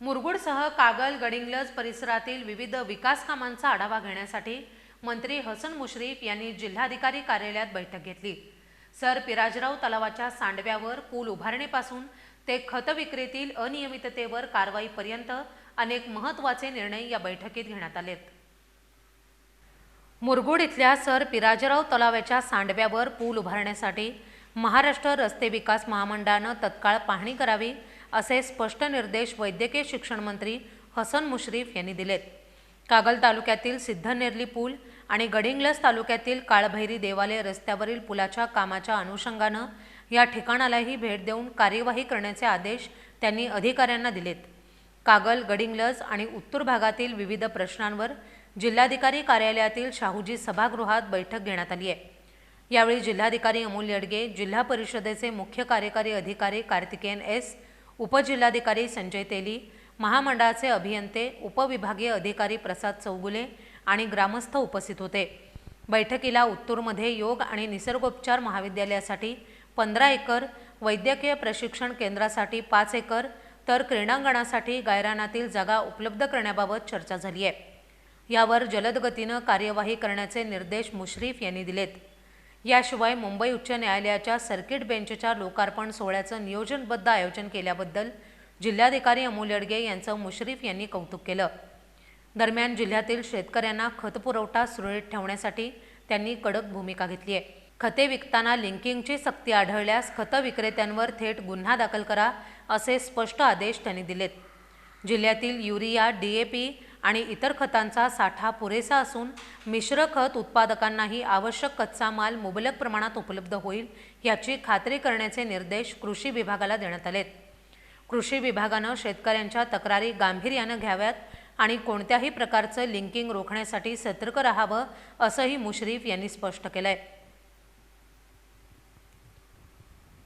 मुरगुडसह कागल गडिंग्लज परिसरातील विविध विकास कामांचा आढावा घेण्यासाठी मंत्री हसन मुश्रीफ यांनी जिल्हाधिकारी कार्यालयात बैठक घेतली. सर पिराजराव तलावाच्या सांडव्यावर पूल उभारणीपासून ते खत विक्रीतील अनियमिततेवर कारवाईपर्यंत अनेक महत्त्वाचे निर्णय या बैठकीत घेण्यात आलेत. मुरगुड इथल्या सर पिराजराव तलावाच्या सांडव्यावर पूल उभारण्यासाठी महाराष्ट्र रस्ते विकास महामंडळानं तत्काळ पाहणी करावी असे स्पष्ट निर्देश वैद्यकीय शिक्षण मंत्री हसन मुश्रीफ यांनी दिलेत. कागल तालुक्यातील सिद्धनेरली पूल आणि गडिंग्लज तालुक्यातील काळभैरी देवालय रस्त्यावरील पुलाच्या कामाच्या अनुषंगानं या ठिकाणालाही भेट देऊन कार्यवाही करण्याचे आदेश त्यांनी अधिकाऱ्यांना दिलेत. कागल गडिंग्लज आणि उत्तर भागातील विविध प्रश्नांवर जिल्हाधिकारी कार्यालयातील शाहूजी सभागृहात बैठक घेण्यात आली आहे यावेळी जिल्हाधिकारी अमोल येडगे जिल्हा परिषदेचे मुख्य कार्यकारी अधिकारी कार्तिकेयन एस उपजिल्हाधिकारी संजय तेली महामंडळाचे अभियंते उपविभागीय अधिकारी प्रसाद चौगुले आणि ग्रामस्थ उपस्थित होते. बैठकीला उत्तूरमध्ये योग आणि निसर्गोपचार महाविद्यालयासाठी पंधरा एकर वैद्यकीय प्रशिक्षण केंद्रासाठी पाच एकर तर क्रीडांगणासाठी गायरानातील जागा उपलब्ध करण्याबाबत चर्चा झाली आहे यावर जलदगतीनं कार्यवाही करण्याचे निर्देश मुश्रीफ यांनी दिलेत. याशिवाय मुंबई उच्च न्यायालयाच्या सर्किट बेंचच्या लोकार्पण सोहळ्याचं नियोजनबद्ध आयोजन केल्याबद्दल जिल्हाधिकारी अमोल येडगे यांचं मुश्रीफ यांनी कौतुक केलं. दरम्यान जिल्ह्यातील शेतकऱ्यांना खत पुरवठा सुरळीत ठेवण्यासाठी त्यांनी कडक भूमिका घेतली आहे. खते विकताना लिंकिंगची सक्ती आढळल्यास खतं विक्रेत्यांवर थेट गुन्हा दाखल करा असे स्पष्ट आदेश त्यांनी दिलेत. जिल्ह्यातील युरिया डी ए पी आणि इतर खतांचा साठा पुरेसा असून मिश्र खत उत्पादकांनाही आवश्यक कच्चा माल मुबलक प्रमाणात उपलब्ध होईल याची खात्री करण्याचे निर्देश कृषी विभागाला देण्यात आलेत. कृषी विभागानं शेतकऱ्यांच्या तक्रारी गांभीर्यानं घ्याव्यात आणि कोणत्याही प्रकारचं लिंकिंग रोखण्यासाठी सतर्क राहावं असंही मुश्रीफ यांनी स्पष्ट केलं आहे